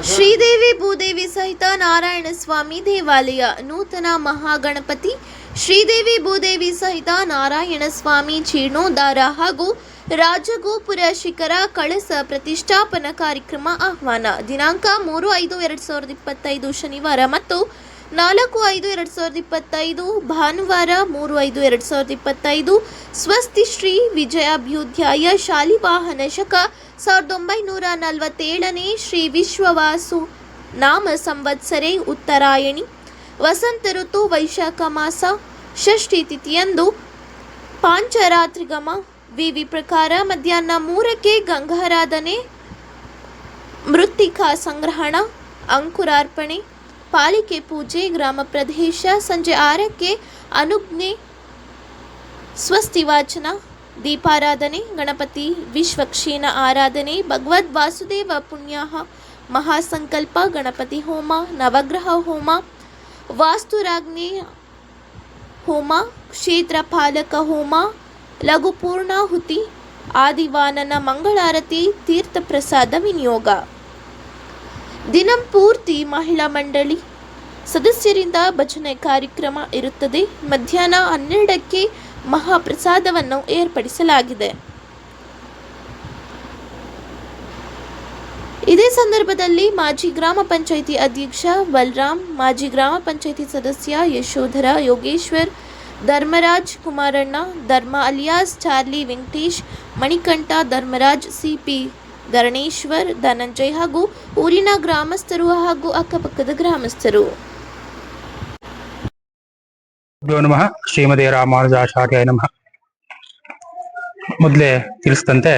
ಶ್ರೀದೇವಿ, ಭೂದೇವಿ ಸಹಿತ ನಾರಾಯಣ ಸ್ವಾಮಿ ದೇವಾಲಯ, ನೂತನ ಮಹಾಗಣಪತಿ ಶ್ರೀದೇವಿ, ಭೂದೇವಿ ಸಹಿತ ನಾರಾಯಣ ಸ್ವಾಮಿ ಜೀರ್ಣೋದ್ಧಾರ ಹಾಗೂ ರಾಜಗೋಪುರ ಶಿಖರ ಕಳಸ ಪ್ರತಿಷ್ಠಾಪನಾ ಕಾರ್ಯಕ್ರಮ ಆಹ್ವಾನ. ದಿನಾಂಕ ಮೂರು ಐದು ಎರಡು ಸಾವಿರದ ಇಪ್ಪತ್ತೈದು ಶನಿವಾರ ಮತ್ತು ನಾಲ್ಕು ಐದು ಎರಡು ಸಾವಿರದ ಇಪ್ಪತ್ತೈದು, ಭಾನುವಾರ ಮೂರು ಐದು ಎರಡು ಸಾವಿರದ ಇಪ್ಪತ್ತೈದು, ಸ್ವಸ್ತಿ ಶ್ರೀ ವಿಜಯಾಭ್ಯುಧ್ಯಾಯ ಶಾಲಿವಾಹನ ಶಕ ಸಾವಿರದ ಒಂಬೈನೂರ ನಲವತ್ತೇಳನೇ ಶ್ರೀ ವಿಶ್ವವಾಸು ನಾಮ ಸಂವತ್ಸರೆ ಉತ್ತರಾಯಣಿ, ವಸಂತ ಋತು ವೈಶಾಖ ಮಾಸ, ಷಷ್ಠಿ ತಿಥಿಯಂದು ಪಾಂಚರಾತ್ರಿಗಮ, ವಿವಿ ಪ್ರಕಾರ ಮಧ್ಯಾಹ್ನ ಮೂರಕ್ಕೆ ಗಂಗಾರಾಧನೆ, ಮೃತ್ತಿಕಾ ಸಂಗ್ರಹಣ, ಅಂಕುರಾರ್ಪಣೆ ಪಾಲಿಕೆ ಪೂಜೆ ಗ್ರಾಮ ಪ್ರದೇಶ ಸಂಜೆ ಆರಕ್ಕೆ ಅನುಜ್ಞೆ ಸ್ವಸ್ತಿ ವಾಚನ ದೀಪಾರಾಧನೆ ಗಣಪತಿ ವಿಶ್ವಕ್ಷೀಣ ಆರಾಧನೆ ಭಗವದ್ ವಾಸುದೇವ ಪುಣ್ಯಾಹ ಮಹಾಸಂಕಲ್ಪ ಗಣಪತಿ ಹೋಮ ನವಗ್ರಹ ಹೋಮ ವಾಸ್ತುರಾಜ್ಞೆ ಹೋಮ ಕ್ಷೇತ್ರ ಪಾಲಕ ಹೋಮ ಲಘು ಪೂರ್ಣಾಹುತಿ ಆದಿವಾನನ ಮಂಗಳಾರತಿ ತೀರ್ಥ ಪ್ರಸಾದ ವಿನಿಯೋಗ ದಿನಂಪೂರ್ತಿ ಮಹಿಳಾ ಮಂಡಳಿ. ಸದಸ್ಯರಿಂದ ಭಜನೆ ಕಾರ್ಯಕ್ರಮ ಇರುತ್ತದೆ. ಮಧ್ಯಾಹ್ನ ಹನ್ನೆರಡಕ್ಕೆ ಮಹಾಪ್ರಸಾದವನ್ನು ಏರ್ಪಡಿಸಲಾಗಿದೆ. ಇದೇ ಸಂದರ್ಭದಲ್ಲಿ ಮಾಜಿ ಗ್ರಾಮ ಪಂಚಾಯಿತಿ ಅಧ್ಯಕ್ಷ ಬಲರಾಮ್ ಮಾಜಿ ಗ್ರಾಮ ಪಂಚಾಯಿತಿ ಸದಸ್ಯ ಯಶೋಧರ, ಯೋಗೇಶ್ವರ್, ಧರ್ಮರಾಜ್ ಕುಮಾರಣ್ಣ, Dharma alias, Charlie Venkatesh, Manikanta, Dharmaraj C P Dharaneshwar, Dhananjay ಹಾಗೂ ಊರಿನ ಗ್ರಾಮಸ್ಥರು ಹಾಗೂ ಅಕ್ಕಪಕ್ಕದ ಗ್ರಾಮಸ್ಥರು. ನಮಃ. ಶ್ರೀಮತಿ ರಾಮಾನುಜಾಚಾರ್ಯ ನಮಃ. ಮೊದಲೇ ತಿಳಿಸಿದಂತೆ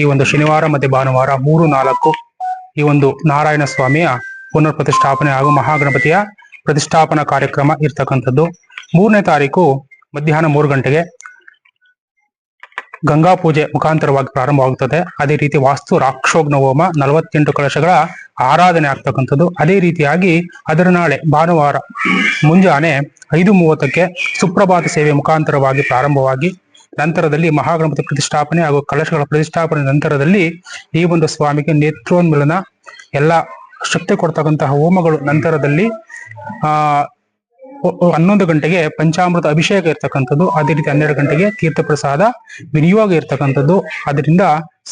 ಈ ಒಂದು ಶನಿವಾರ ಮತ್ತೆ ಭಾನುವಾರ ಮೂರು ನಾಲ್ಕು ಈ ಒಂದು ನಾರಾಯಣ ಸ್ವಾಮಿಯ ಪುನರ್ ಪ್ರತಿಷ್ಠಾಪನೆ ಹಾಗೂ ಮಹಾಗಣಪತಿಯ ಪ್ರತಿಷ್ಠಾಪನಾ ಕಾರ್ಯಕ್ರಮ ಇರ್ತಕ್ಕಂಥದ್ದು. ಮೂರನೇ ತಾರೀಕು ಮಧ್ಯಾಹ್ನ ಮೂರು ಗಂಟೆಗೆ ಗಂಗಾ ಪೂಜೆ ಮುಖಾಂತರವಾಗಿ ಪ್ರಾರಂಭವಾಗುತ್ತದೆ. ಅದೇ ರೀತಿ ವಾಸ್ತು ರಾಕ್ಷೋಗ್ನ ಹೋಮ ನಲವತ್ತೆಂಟು ಕಲಶಗಳ ಆರಾಧನೆ ಆಗ್ತಕ್ಕಂಥದ್ದು. ಅದೇ ರೀತಿಯಾಗಿ ಅದರ ನಾಳೆ ಭಾನುವಾರ ಮುಂಜಾನೆ ಐದು ಮೂವತ್ತಕ್ಕೆ ಸುಪ್ರಭಾತ ಸೇವೆ ಮುಖಾಂತರವಾಗಿ ಪ್ರಾರಂಭವಾಗಿ ನಂತರದಲ್ಲಿ ಮಹಾಗಣಪತಿ ಪ್ರತಿಷ್ಠಾಪನೆ ಹಾಗೂ ಕಲಶಗಳ ಪ್ರತಿಷ್ಠಾಪನೆ ನಂತರದಲ್ಲಿ ಈ ಒಂದು ಸ್ವಾಮಿಗೆ ನೇತ್ರೋನ್ಮಿಲನ ಎಲ್ಲ ಶಕ್ತಿ ಕೊಡ್ತಕ್ಕಂತಹ ಹೋಮಗಳು ನಂತರದಲ್ಲಿ, ಆ ಹನ್ನೊಂದು ಗಂಟೆಗೆ ಪಂಚಾಮೃತ ಅಭಿಷೇಕ ಇರ್ತಕ್ಕಂಥದ್ದು. ಅದೇ ರೀತಿ ಹನ್ನೆರಡು ಗಂಟೆಗೆ ತೀರ್ಥ ಪ್ರಸಾದ ವಿನಿಯೋಗ ಇರ್ತಕ್ಕಂಥದ್ದು. ಅದರಿಂದ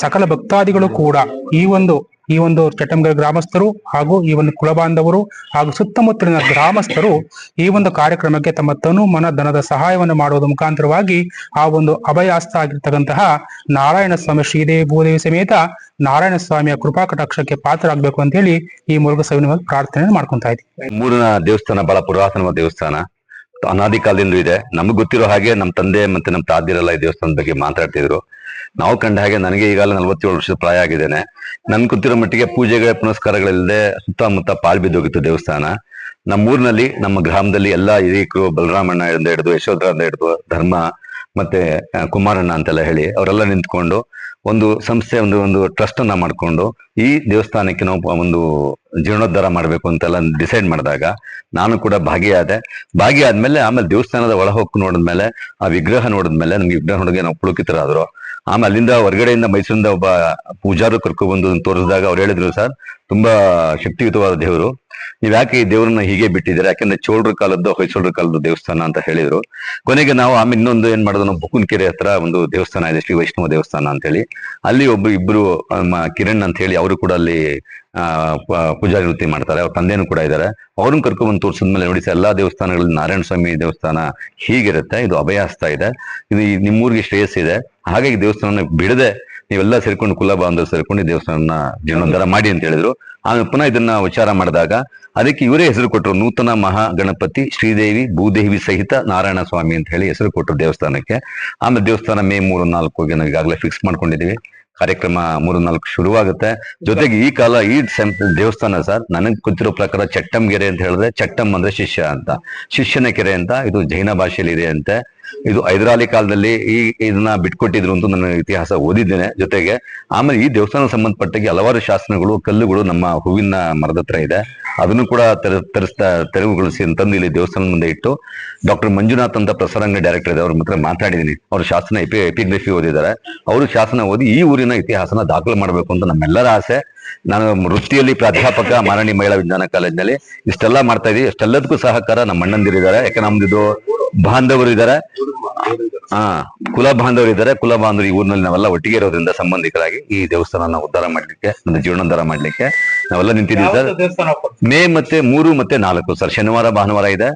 ಸಕಲ ಭಕ್ತಾದಿಗಳು ಕೂಡ ಈ ಒಂದು ಈ ಒಂದು ಚಟ್ಟಂಗರ ಗ್ರಾಮಸ್ಥರು ಹಾಗೂ ಈ ಒಂದು ಕುಲಬಾಂಧವರು ಹಾಗೂ ಸುತ್ತಮುತ್ತಲಿನ ಗ್ರಾಮಸ್ಥರು ಈ ಒಂದು ಕಾರ್ಯಕ್ರಮಕ್ಕೆ ತಮ್ಮ ತನು ಮನ ಧನದ ಸಹಾಯವನ್ನು ಮಾಡುವುದರ ಮುಖಾಂತರವಾಗಿ ಆ ಒಂದು ಅಭಯಾಸ್ತ ಆಗಿರ್ತಕ್ಕಂತಹ ನಾರಾಯಣ ಸ್ವಾಮಿ ಶ್ರೀದೇವಿ ಭೂದೇವಿ ಸಮೇತ ನಾರಾಯಣ ಸ್ವಾಮಿಯ ಕೃಪಾ ಕಟಾಕ್ಷಕ್ಕೆ ಪಾತ್ರರಾಗಬೇಕು ಅಂತ ಹೇಳಿ ಈ ಮೂಲಕ ಸವಿನ ಪ್ರಾರ್ಥನೆ ಮಾಡ್ಕೊಂತ ಇದ್ದೀವಿ. ಮೂರನ ದೇವಸ್ಥಾನ, ಬಹಳ ಪುರಾತನ ದೇವಸ್ಥಾನ. ಅನಾದಿ ಕಾಲದಿಂದ ಇದೆ. ನಮಗ್ ಗೊತ್ತಿರೋ ಹಾಗೆ ನಮ್ಮ ತಂದೆ ಮತ್ತೆ ನಮ್ಮ ತಾದಿರೆಲ್ಲ ಈ ದೇವಸ್ಥಾನದ ಬಗ್ಗೆ ಮಾತಾಡ್ತಿದ್ರು. ನಾವು ಕಂಡ ಹಾಗೆ ನನಗೆ ಈಗಾಗಲೇ ನಲವತ್ತೇಳು ವರ್ಷದ ಪ್ರಾಯ ಆಗಿದ್ದೇನೆ. ನನ್ ಗೊತ್ತಿರೋ ಮಟ್ಟಿಗೆ ಪೂಜೆಗಳ, ಪುನಸ್ಕಾರಗಳಿಲ್ಲದೆ ಸುತ್ತಮುತ್ತ ಪಾಲ್ ಬಿದ್ದೋಗಿತ್ತು ದೇವಸ್ಥಾನ. ನಮ್ಮೂರಿನಲ್ಲಿ, ನಮ್ಮ ಗ್ರಾಮದಲ್ಲಿ ಎಲ್ಲಾ ಹಿರಿಯಕರು ಬಲರಾಮಣ್ಣ ಹಿಡಿದು ಯಶೋಧರ ಹಿಡಿದು ಧರ್ಮ ಮತ್ತೆ ಕುಮಾರಣ್ಣ ಅಂತೆಲ್ಲ ಹೇಳಿ ಅವರೆಲ್ಲ ನಿಂತ್ಕೊಂಡು ಒಂದು ಸಂಸ್ಥೆ, ಒಂದು ಒಂದು ಟ್ರಸ್ಟ್ ಅನ್ನ ಮಾಡ್ಕೊಂಡು ಈ ದೇವಸ್ಥಾನಕ್ಕೆ ನಾವು ಒಂದು ಜೀರ್ಣೋದ್ಧಾರ ಮಾಡ್ಬೇಕು ಅಂತೆಲ್ಲ ಡಿಸೈಡ್ ಮಾಡಿದಾಗ ನಾನು ಕೂಡ ಭಾಗಿಯಾದೆ. ಭಾಗಿಯಾದ್ಮೇಲೆ ಆಮೇಲೆ ದೇವಸ್ಥಾನದ ಒಳ ಹೋಗಿ ನೋಡಿದ್ಮೇಲೆ, ಆ ವಿಗ್ರಹ ನೋಡಿದ್ಮೇಲೆ ನಮ್ಗೆ ವಿಗ್ರಹ ನೋಡಿಗೆ ನಾವು ಪುಳುಕಿತರಾದ್ರು. ಆಮೇಲೆ ಅಲ್ಲಿಂದ ಹೊರಗಡೆಯಿಂದ ಮೈಸೂರಿಂದ ಒಬ್ಬ ಪೂಜಾರು ಕರ್ಕೊಬಂದು ತೋರಿಸಿದಾಗ ಅವ್ರು ಹೇಳಿದ್ರು, ಸರ್ ತುಂಬಾ ಶಕ್ತಿಯುತವಾದ ದೇವರು. ನೀವ್ ಯಾಕೆ ಈ ದೇವರನ್ನ ಹೀಗೆ ಬಿಟ್ಟಿದ್ದೀರಾ? ಯಾಕೆಂದ್ರೆ ಚೋಳರ ಕಾಲದ್ದು, ಹೊಯ್ಸೋಳರ ಕಾಲದ್ದು ದೇವಸ್ಥಾನ ಅಂತ ಹೇಳಿದ್ರು. ಕೊನೆಗೆ ನಾವು ಆಮೇಲೆ ಇನ್ನೊಂದು ಏನ್ ಮಾಡಿದ್ರು ನಾವು ಕೆರೆ ಹತ್ರ ಒಂದು ದೇವಸ್ಥಾನ ಇದೆ, ಶ್ರೀ ವೈಷ್ಣವ ದೇವಸ್ಥಾನ ಅಂತ ಹೇಳಿ ಅಲ್ಲಿ ಒಬ್ಬ ಇಬ್ರು ಕಿರಣ್ ಅಂತ ಹೇಳಿ ಅವರು ಕೂಡ ಅಲ್ಲಿ, ಆ ಪೂಜಾ ಪೂಜಾರಿ ವೃತ್ತಿ ಮಾಡ್ತಾರೆ. ಅವ್ರ ತಂದೆನೂ ಕೂಡ ಇದ್ದಾರೆ. ಅವ್ರನ್ನ ಕರ್ಕೊಂಡ್ಬಂದು ತೋರಿಸಿದ್ಮೇಲೆ ನೋಡಿ ಎಲ್ಲಾ ದೇವಸ್ಥಾನಗಳಲ್ಲಿ ನಾರಾಯಣ ಸ್ವಾಮಿ ದೇವಸ್ಥಾನ ಹೀಗಿರುತ್ತೆ, ಇದು ಅಭಯಾಸ್ತ ಇದೆ. ಇದು ನಿಮ್ಮೂರಿಗೆ ಶ್ರೇಯಸ್ ಇದೆ. ಹಾಗಾಗಿ ದೇವಸ್ಥಾನ ಬಿಡದೆ ನೀವೆಲ್ಲ ಸೇರ್ಕೊಂಡು ಕುಲ ಬಾಂಧವರು ಸೇರ್ಕೊಂಡು ದೇವಸ್ಥಾನ ಜೀರ್ಣೋದ್ಧಾರ ಮಾಡಿ ಅಂತ ಹೇಳಿದ್ರು. ಆಮೇಲೆ ಪುನಃ ಇದನ್ನ ವಿಚಾರ ಮಾಡಿದಾಗ ಅದಕ್ಕೆ ಇವರೇ ಹೆಸರು ಕೊಟ್ಟರು ನೂತನ ಮಹಾ ಗಣಪತಿ ಶ್ರೀದೇವಿ ಭೂದೇವಿ ಸಹಿತ ನಾರಾಯಣ ಸ್ವಾಮಿ ಅಂತ ಹೇಳಿ ಹೆಸರು ಕೊಟ್ಟರು ದೇವಸ್ಥಾನಕ್ಕೆ. ಆಮೇಲೆ ದೇವಸ್ಥಾನ ಮೇ ಮೂರು ನಾಲ್ಕು ನಾವು ಈಗಾಗಲೇ ಫಿಕ್ಸ್ ಮಾಡ್ಕೊಂಡಿದೀವಿ. ಕಾರ್ಯಕ್ರಮ ಮೂರು ನಾಲ್ಕು ಶುರುವಾಗುತ್ತೆ. ಜೊತೆಗೆ ಈ ಕಾಲ ಈ ದೇವಸ್ಥಾನ ಸರ್ ನನಗೆ ಗೊತ್ತಿರೋ ಪ್ರಕಾರ ಚಟ್ಟಂಗೆರೆ ಅಂತ ಹೇಳಿದ್ರೆ ಚಟ್ಟಂ ಅಂದ್ರೆ ಶಿಷ್ಯ ಅಂತ. ಶಿಷ್ಯನ ಕೆರೆ ಅಂತ, ಇದು ಜೈನ ಭಾಷೆಯಲ್ಲಿ ಇದೆ ಅಂತೆ. ಇದು ಹೈದರಾಲಿ ಕಾಲದಲ್ಲಿ ಈ ಇದನ್ನ ಬಿಟ್ಕೊಟ್ಟಿದ್ರು ಅಂತ ನನ್ನ ಇತಿಹಾಸ ಓದಿದ್ದೇನೆ. ಜೊತೆಗೆ ಆಮೇಲೆ ಈ ದೇವಸ್ಥಾನ ಸಂಬಂಧಪಟ್ಟಾಗಿ ಹಲವಾರು ಶಾಸನಗಳು, ಕಲ್ಲುಗಳು ನಮ್ಮ ಹೂವಿನ ಮರದ ಹತ್ರ ಇದೆ. ಅದನ್ನು ಕೂಡ ತೆರ, ತರಿಸ್ತಾ, ತೆರವುಗೊಳಿಸಿ ಅಂತಂದು ಇಲ್ಲಿ ದೇವಸ್ಥಾನದ ಮುಂದೆ ಇಟ್ಟು ಡಾಕ್ಟರ್ ಮಂಜುನಾಥ್ ಅಂತ ಪ್ರಸಾರಂಗ ಡೈರೆಕ್ಟರ್ ಇದೆ. ಅವ್ರ ಹತ್ರ ಮಾತಾಡಿದೀನಿ ಅವ್ರ ಶಾಸನ ಎಪಿ, ಎಪಿಗ್ರಫಿ ಓದಿದ್ದಾರೆ. ಅವರು ಶಾಸನ ಓದಿ ಈ ಊರಿನ ಇತಿಹಾಸನ ದಾಖಲು ಮಾಡಬೇಕು ಅಂತ ನಮ್ಮೆಲ್ಲರ ಆಸೆ. ನಾನು ವೃತ್ತಿಯಲ್ಲಿ ಪ್ರಾಧ್ಯಾಪಕ ಮಾರಣಿ ಮಹಿಳಾ ವಿಜ್ಞಾನ ಕಾಲೇಜಿನಲ್ಲಿ ಇಷ್ಟೆಲ್ಲ ಮಾಡ್ತಾ ಇದೀವಿ ಇಷ್ಟೆಲ್ಲದಕ್ಕೂ ಸಹಕಾರ ನಮ್ಮ ಅಣ್ಣಂದಿರಿದ್ದಾರೆ. ಯಾಕೆ ನಮ್ದು ಬಾಂಧವರು ಇದ್ದಾರೆ. ಹಾ ಕುಲ ಬಾಂಧವರು ಇದ್ದಾರೆ. ಕುಲ ಬಾಂಧವರು ಈ ಊರಿನಲ್ಲಿ ನಾವೆಲ್ಲ ಒಟ್ಟಿಗೆ ಇರೋದ್ರಿಂದ ಸಂಬಂಧಿಕರಾಗಿ ಈ ದೇವಸ್ಥಾನ ಉದ್ಧಾರ ಮಾಡ್ಲಿಕ್ಕೆ ನನ್ನ ಜೀವನೋದ್ಧಾರ ಮಾಡ್ಲಿಕ್ಕೆ ನಾವೆಲ್ಲ ನಿಂತಿದ್ದೀವಿ ಸರ್. ಮೇ ಮತ್ತೆ ಮೂರು ಮತ್ತೆ ನಾಲ್ಕು ಸರ್. ಶನಿವಾರ ಭಾನುವಾರ ಇದೆ.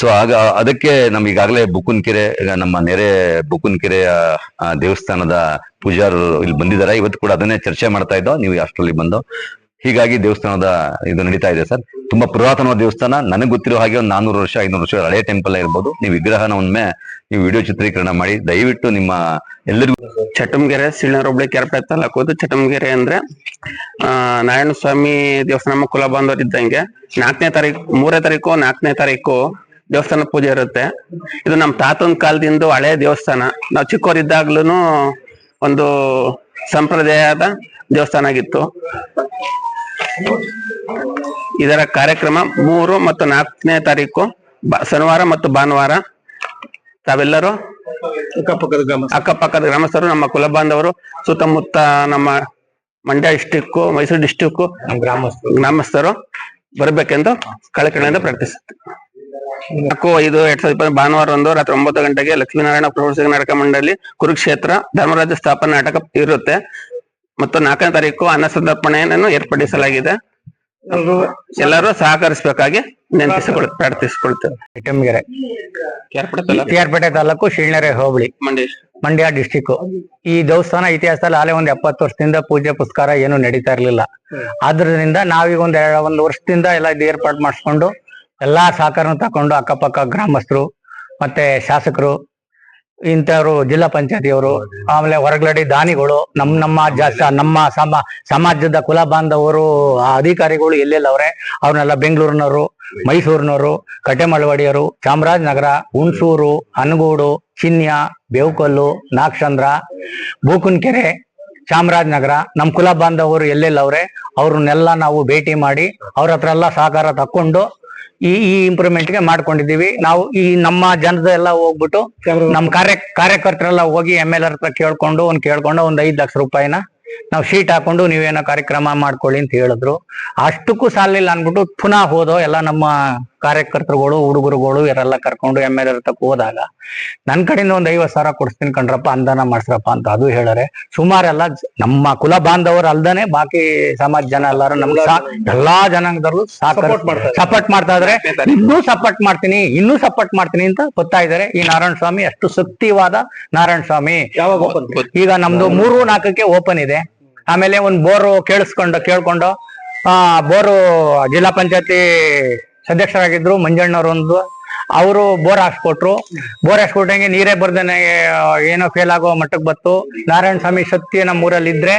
ಸೊ ಆಗ ಅದಕ್ಕೆ ನಮ್ ಈಗಾಗಲೇ ಬುಕ್ಕುನ್ಕೆರೆ ನಮ್ಮ ನೆರೆ ಬುಕ್ಕುನ್ಕೆರೆಯ ದೇವಸ್ಥಾನದ ಪೂಜಾರರು ಇಲ್ಲಿ ಬಂದಿದ್ದಾರೆ. ಇವತ್ತು ಕೂಡ ಅದನ್ನೇ ಚರ್ಚೆ ಮಾಡ್ತಾ ಇದ್ದೋ, ನೀವು ಅಷ್ಟರಲ್ಲಿ ಬಂದು. ಹೀಗಾಗಿ ದೇವಸ್ಥಾನದ ಇದು ನಡೀತಾ ಇದೆ ಸರ್. ತುಂಬಾ ಪುರಾತನವಾದ ದೇವಸ್ಥಾನ. ನನಗೆ ಗೊತ್ತಿರೋ ಹಾಗೆ ಒಂದು ನಾನೂರು ವರ್ಷ, ಐನೂರು ವರ್ಷ ಹಳೆ ಟೆಂಪಲ್ ಇರ್ಬೋದು ನೀವು ವಿಗ್ರಹನ ಒಮ್ಮೆ ನೀವು ವಿಡಿಯೋ ಚಿತ್ರೀಕರಣ ಮಾಡಿ. ದಯವಿಟ್ಟು ನಿಮ್ಮ ಎಲ್ಲರಿಗೂ ಚಟಂಗೆರೆ ಸಿಳ್ನೂರು ಹೋಬಳಿ, ಕೆರಪೆ ತಾಲೂಕು ಚಟಂಗೆರೆ ಅಂದ್ರೆ, ಆ ನಾರಾಯಣ ಸ್ವಾಮಿ ದೇವಸ್ಥಾನ ಕುಲ ಬಾಂಧವರು ಇದ್ದಂಗೆ ನಾಲ್ಕನೇ ತಾರೀಕು, ಮೂರನೇ ತಾರೀಕು, ನಾಲ್ಕನೇ ತಾರೀಕು ದೇವಸ್ಥಾನ ಪೂಜೆ ಇರುತ್ತೆ. ಇದು ನಮ್ಮ ತಾತನ ಕಾಲದಿಂದ ಹಳೆ ದೇವಸ್ಥಾನ. ನಾವು ಚಿಕ್ಕವರಿದ್ದಾಗ್ಲೂ ಒಂದು ಸಂಪ್ರದಾಯದ ದೇವಸ್ಥಾನ ಆಗಿತ್ತು. ಇದರ ಕಾರ್ಯಕ್ರಮ ಮೂರು ಮತ್ತು ನಾಲ್ಕನೇ ತಾರೀಕು ಶನಿವಾರ ಮತ್ತು ಭಾನುವಾರ. ತಾವೆಲ್ಲರೂ ಅಕ್ಕಪಕ್ಕದ ಗ್ರಾಮ ಅಕ್ಕಪಕ್ಕದ ಗ್ರಾಮಸ್ಥರು ನಮ್ಮ ಕುಲ ಬಾಂಧವರು ಸುತ್ತಮುತ್ತ ನಮ್ಮ ಮಂಡ್ಯ ಡಿಸ್ಟಿಕ್ ಮೈಸೂರು ಡಿಸ್ಟಿಕ್ ಗ್ರಾಮಸ್ಥರು. ಬರಬೇಕೆಂದು ಕಳಕಳಿಯಿಂದ ಪ್ರಾರ್ಥಿಸುತ್ತೆ ನಾಲ್ಕು ಐದು ಎರಡ್ ಸಾವಿರದ ಇಪ್ಪತ್ತು ಭಾನುವಾರ ಒಂದು ರಾತ್ರಿ ಒಂಬತ್ತು ಗಂಟೆಗೆ ಲಕ್ಷ್ಮೀನಾರಾಯಣ ಪ್ರವಾಸಿಗ ನಾಟಕ ಮಂಡಳಿ ಕುರುಕ್ಷೇತ್ರ ಧರ್ಮರಾಜ ಸ್ಥಾಪನಾ ನಾಟಕ ಇರುತ್ತೆ. ಮತ್ತು ನಾಲ್ಕನೇ ತಾರೀಕು ಅನ್ನ ಸಂದರ್ಪಣೆಯನ್ನು ಏರ್ಪಡಿಸಲಾಗಿದೆ. ಎಲ್ಲರೂ ಸಹಕರಿಸಬೇಕಾಗಿ ನೆನಪಿಸಿಕೊಳ್ ಪ್ರಾರ್ಥಿಸಿಕೊಳ್ತೇವೆ. ಕೆ.ಆರ್.ಪೇಟೆ ತಾಲೂಕು? ಶಿಳ್ನೆರೆ ಹೋಬಳಿ. ಮಂಡ್ಯ. ಮಂಡ್ಯ ಡಿಸ್ಟಿಕ್ ಈ ದೇವಸ್ಥಾನ ಇತಿಹಾಸದಲ್ಲಿ ಆಲೆ ಒಂದ್ ಎಪ್ಪತ್ತು ವರ್ಷದಿಂದ ಪೂಜೆ ಪುಸ್ಕಾರ ಏನು ನಡೀತಾ ಇರ್ಲಿಲ್ಲ. ಆದ್ರಿಂದ ನಾವೀಗ ಒಂದ್ ಒಂದು ವರ್ಷದಿಂದ ಎಲ್ಲ ಏರ್ಪಾಡು ಮಾಡಿಸ್ಕೊಂಡು ಎಲ್ಲಾ ಸಹಕಾರನ ತಕೊಂಡು ಅಕ್ಕಪಕ್ಕ ಗ್ರಾಮಸ್ಥರು, ಮತ್ತೆ ಶಾಸಕರು, ಇಂಥವ್ರು ಜಿಲ್ಲಾ ಪಂಚಾಯತಿಯವರು, ಆಮೇಲೆ ಹೊರಗಡೆ ದಾನಿಗಳು ನಮ್ಮ ನಮ್ಮ ನಮ್ಮ ಸಮ, ಸಮಾಜದ ಕುಲ ಬಾಂಧವರು ಅಧಿಕಾರಿಗಳು ಎಲ್ಲೆಲ್ಲ ಅವ್ರೆ? ಅವ್ರನ್ನೆಲ್ಲ ಬೆಂಗಳೂರಿನವರು, ಮೈಸೂರಿನವರು ಕಟೆಮಳವಾಡಿಯವರು ಚಾಮರಾಜನಗರ, ಹುಣಸೂರು ಅನಗೂಡು ಚಿನ್ಯ, ಬೇವುಕಲ್ಲು, ನಾಗಚಂದ್ರ, ಬೂಕುನ್ಕೆರೆ, ಚಾಮರಾಜನಗರ ನಮ್ಮ ಕುಲ ಬಾಂಧವರು ಎಲ್ಲೆಲ್ಲವ್ರೆ ಅವ್ರನ್ನೆಲ್ಲ ನಾವು ಭೇಟಿ ಮಾಡಿ ಅವ್ರ ಹತ್ರ ಎಲ್ಲ ಸಹಕಾರ ತಕೊಂಡು ಈ ಈ ಇಂಪ್ರೂವ್ಮೆಂಟ್ಗೆ ಮಾಡ್ಕೊಂಡಿದೀವಿ ನಾವು ಈ ನಮ್ಮ ಜನದ ಎಲ್ಲ ಹೋಗ್ಬಿಟ್ಟು ನಮ್ಮ ಕಾರ್ಯ ಕಾರ್ಯಕರ್ತರೆಲ್ಲ ಹೋಗಿ ಎಂ ಎಲ್ ಹತ್ರ ಕೇಳ್ಕೊಂಡು ಒಂದ್ ಕೇಳ್ಕೊಂಡು ಒಂದ್ ಐದ್ ಲಕ್ಷ ರೂಪಾಯಿನ ನಾವು ಶೀಟ್ ಹಾಕೊಂಡು ನೀವೇನೋ ಕಾರ್ಯಕ್ರಮ ಮಾಡ್ಕೊಳ್ಳಿ ಅಂತ ಹೇಳಿದ್ರು. ಅಷ್ಟಕ್ಕೂ ಸಾಲಿಲ್ಲ ಅನ್ಬಿಟ್ಟು ಪುನಃ ಹೋದೋ ಎಲ್ಲ ನಮ್ಮ ಕಾರ್ಯಕರ್ತರುಗಳು ಹುಡುಗರುಗಳು ಇವರೆಲ್ಲ ಕರ್ಕೊಂಡು ಎಂ ಎಲ್ ತಕ್ಕ ಹೋದಾಗ ನನ್ ಕಡೆಯಿಂದ ಒಂದ್ ಐವತ್ ಸಾವಿರ ಕೊಡಿಸ್ತೀನಿ ಕಣ್ರಪ್ಪ ಅಂದಾನ ಮಾಡ್ಸ್ರಪ್ಪ ಅಂತ ಅದು ಹೇಳರೆ. ಸುಮಾರೆಲ್ಲ ನಮ್ಮ ಕುಲ ಬಾಂಧವರು ಅಲ್ದೇನೆ ಬಾಕಿ ಸಮಾಜ ಜನ ಎಲ್ಲಾರು ನಮ್ಗೆ ಎಲ್ಲಾ ಜನಾಂಗದವ್ರು ಸಪೋರ್ಟ್ ಮಾಡ್ತಾ ಇದ್ರೆ ಇನ್ನೂ ಸಪೋರ್ಟ್ ಮಾಡ್ತೀನಿ ಇನ್ನೂ ಸಪೋರ್ಟ್ ಮಾಡ್ತೀನಿ ಅಂತ ಗೊತ್ತಾ ಇದಾರೆ ಈ ನಾರಾಯಣ ಸ್ವಾಮಿ ಅಷ್ಟು ಶಕ್ತಿವಾದ ನಾರಾಯಣ ಸ್ವಾಮಿ. ಈಗ ನಮ್ದು ಮೂರು ನಾಲ್ಕಕ್ಕೆ ಓಪನ್ ಇದೆ. ಆಮೇಲೆ ಒಂದ್ ಬೋರು ಕೇಳಿಸ್ಕೊಂಡು ಕೇಳ್ಕೊಂಡು ಆ ಬೋರು ಜಿಲ್ಲಾ ಪಂಚಾಯತಿ ಸದಸ್ಯರಾಗಿದ್ರು, ಮಂಜಣ್ಣವ್ರೊಂದು. ಅವರು ಬೋರ್ ಹಾಕ್ಸ್ಕೊಟ್ರು. ಬೋರ್ ಹಾಕ್ಸ್ಕೊಟ್ಟಂಗೆ ನೀರೇ ಬರ್ದೇನೆ, ಏನೋ ಫೇಲ್ ಆಗೋ ಮಟ್ಟಕ್ಕೆ ಬತ್ತು ನಾರಾಯಣ ಸ್ವಾಮಿ ಶಕ್ತಿ ನಮ್ಮ ಊರಲ್ಲಿ ಇದ್ರೆ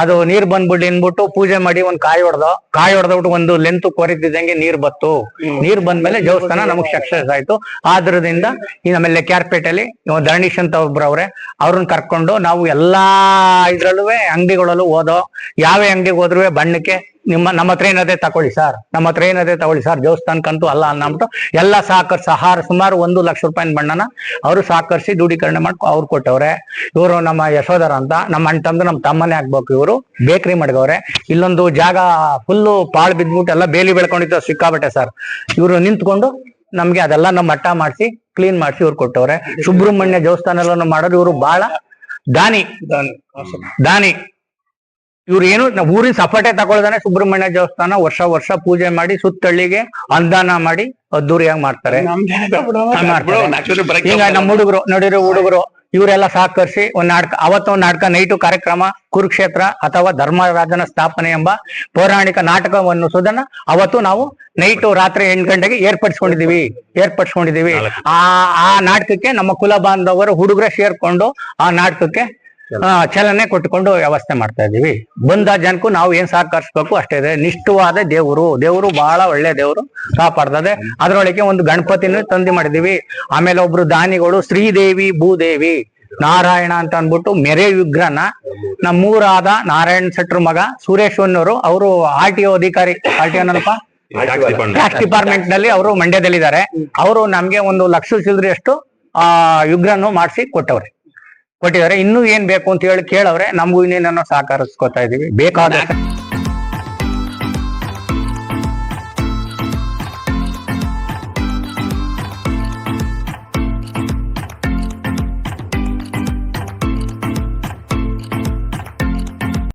ಅದು ನೀರ್ ಬಂದ್ಬಿಟ್ಟು ಅನ್ಬಿಟ್ಟು ಪೂಜೆ ಮಾಡಿ ಒಂದ್ ಕಾಯಿ ಹೊಡೆದ. ಕಾಯಿ ಹೊಡೆದ್ಬಿಟ್ಟು ಒಂದು ಲೆಂತ್ ಕೊರಿತಿದ್ದಂಗೆ ನೀರ್ ಬತ್ತು ನೀರ್ ಬಂದ್ಮೇಲೆ ದೇವಸ್ಥಾನ ನಮಗ್ ಸಕ್ಸಸ್ ಆಯ್ತು. ಆದ್ರದಿಂದ ಈ ನಮ್ಮಲ್ಲಿ ಕ್ಯಾರ್ಪೇಟೆಯಲ್ಲಿ ಧರಣೀಶ್ ಅಂತ ಒಬ್ರು ಅವ್ರೆ, ಅವ್ರನ್ನ ಕರ್ಕೊಂಡು ನಾವು ಎಲ್ಲಾ ಇದ್ರಲ್ಲೂ ಅಂಗಡಿಗಳಲ್ಲೂ ಹೋದೋ ಯಾವ ಅಂಗಡಿಗೆ ಹೋದ್ರು ಬಣ್ಣಕ್ಕೆ ನಿಮ್ಮ ನಮ್ಮ ಹತ್ರ ಏನದೇ ತಕೊಳ್ಳಿ ಸರ್. ನಮ್ಮ ಹತ್ರ ಏನದೇ ತಗೊಳ್ಳಿ ಸರ್. ದೇವಸ್ಥಾನಕ್ಕಂತೂ ಅಲ್ಲ ಅನ್ನಬಿಟ್ಟು ಎಲ್ಲ ಸಹಕರಿಸ ಆಹಾರ ಸುಮಾರು ಒಂದು ಲಕ್ಷ ರೂಪಾಯಿ ಬಣ್ಣನ ಅವರು ಸಹಕರಿಸಿ ದೂಢೀಕರಣ ಮಾಡ್ಕೊ ಅವ್ರು ಕೊಟ್ಟವ್ರೆ. ಇವರು ನಮ್ಮ ಯಶೋಧರ ಅಂತ ನಮ್ಮ ಅಣ್ಣ ತಂದು ನಮ್ಮ ತಮ್ಮನೇ ಆಗ್ಬೇಕು ಇವರು. ಬೇಕರಿ ಮಡ್ಗವ್ರೆ. ಇಲ್ಲೊಂದು ಜಾಗ ಫುಲ್ಲು ಪಾಳು ಬಿದ್ಬಿಟ್ಟು ಎಲ್ಲ ಬೇಲಿ ಬೆಳ್ಕೊಂಡಿದ್ದು ಸಿಕ್ಕಾಬಟ್ಟೆ ಸರ್. ಇವರು ನಿಂತ್ಕೊಂಡು ನಮ್ಗೆ ಅದೆಲ್ಲ ನಮ್ಮ ಮಟ್ಟ ಮಾಡಿಸಿ ಕ್ಲೀನ್ ಮಾಡಿಸಿ ಇವ್ರು ಕೊಟ್ಟವ್ರೆ. ಸುಬ್ರಹ್ಮಣ್ಯ ದೇವಸ್ಥಾನ ಎಲ್ಲ ಮಾಡೋದು ಇವರು ಬಹಳ ದಾನಿ. ದಾನಿ. ಇವ್ರು ಏನು ಊರಿನ ಸಪಾಟೆ ತಗೊಳ್ದಾನೆ ಸುಬ್ರಹ್ಮಣ್ಯ ದೇವಸ್ಥಾನ ವರ್ಷ ವರ್ಷ ಪೂಜೆ ಮಾಡಿ ಸುತ್ತಳ್ಳಿಗೆ ಅನುದಾನ ಮಾಡಿ ಅದ್ದೂರಿಯಾಗಿ ಮಾಡ್ತಾರೆ. ಈಗ ನಮ್ಮ ಹುಡುಗರು ನೋಡಿರೋ ಹುಡುಗರು ಇವರೆಲ್ಲ ಸಹಕರಿಸಿ ಒಂದ್ ನಾಟಕ ಅವತ್ತು ಒಂದ್ ನಾಟಕ ನೈಟು ಕಾರ್ಯಕ್ರಮ ಕುರುಕ್ಷೇತ್ರ ಅಥವಾ ಧರ್ಮರಾಜನ ಸ್ಥಾಪನೆ ಎಂಬ ಪೌರಾಣಿಕ ನಾಟಕವನ್ನು ಸುದನ್ನ ಅವತ್ತು ನಾವು ನೈಟು ರಾತ್ರಿ ಎಂಟು ಗಂಟೆಗೆ ಏರ್ಪಡಿಸ್ಕೊಂಡಿದೀವಿ ಏರ್ಪಡಿಸ್ಕೊಂಡಿದೀವಿ ಆ ಆ ನಾಟಕಕ್ಕೆ ನಮ್ಮ ಕುಲ ಬಾಂಧವರು ಹುಡುಗರ ಸೇರ್ಕೊಂಡು ಆ ನಾಟಕಕ್ಕೆ ಚಲನೆ ಕೊಟ್ಟುಕೊಂಡು ವ್ಯವಸ್ಥೆ ಮಾಡ್ತಾ ಇದೀವಿ ಬಂದ ಜನಕ್ಕೂ ನಾವು ಏನ್ ಸಹಕರಿಸ್ಬೇಕು ಅಷ್ಟೇ ಇದೆ. ನಿಷ್ಠವಾದ ದೇವರು. ದೇವರು ಬಹಳ ಒಳ್ಳೆ ದೇವರು. ಕಾಪಾಡ್ತದೆ. ಅದರೊಳಗೆ ಒಂದು ಗಣಪತಿನ ತಂದಿ ಮಾಡಿದೀವಿ ಆಮೇಲೆ ಒಬ್ರು ದಾನಿಗಳು ಶ್ರೀದೇವಿ ಭೂದೇವಿ ನಾರಾಯಣ ಅಂತ ಅಂದ್ಬಿಟ್ಟು ಮೆರೆ ವಿಗ್ರಹನ ನಮ್ಮೂರಾದ ನಾರಾಯಣ ಶೆಟ್ರು ಮಗ ಸುರೇಶ್ವನ್ನವರು ಅವರು ಆರ್ ಟಿ ಒ ಅಧಿಕಾರಿ. ಆರ್ ಟಿ ಓನಪ್ಪ ಟ್ಯಾಕ್ಸ್ ಡಿಪಾರ್ಟ್ಮೆಂಟ್ನಲ್ಲಿ ಅವರು ಮಂಡ್ಯದಲ್ಲಿದ್ದಾರೆ. ಅವರು ನಮ್ಗೆ ಒಂದು ಲಕ್ಷ ಚಿಲ್ಲರೆಯಷ್ಟು ಆ ವಿಗ್ರಹನು ಮಾಡಿಸಿ ಕೊಟ್ಟವ್ರೆ. ಕೊಟ್ಟಿದ್ದಾರೆ. ಇನ್ನೂ ಏನ್ ಬೇಕು ಅಂತ ಹೇಳಿ ಕೇಳವ್ರೆ ನಮಗೂ ಇನ್ನೇನೋ ಸಹಕರಿಸ್ಕೊತಾ ಇದೀವಿ. ಬೇಕಾದ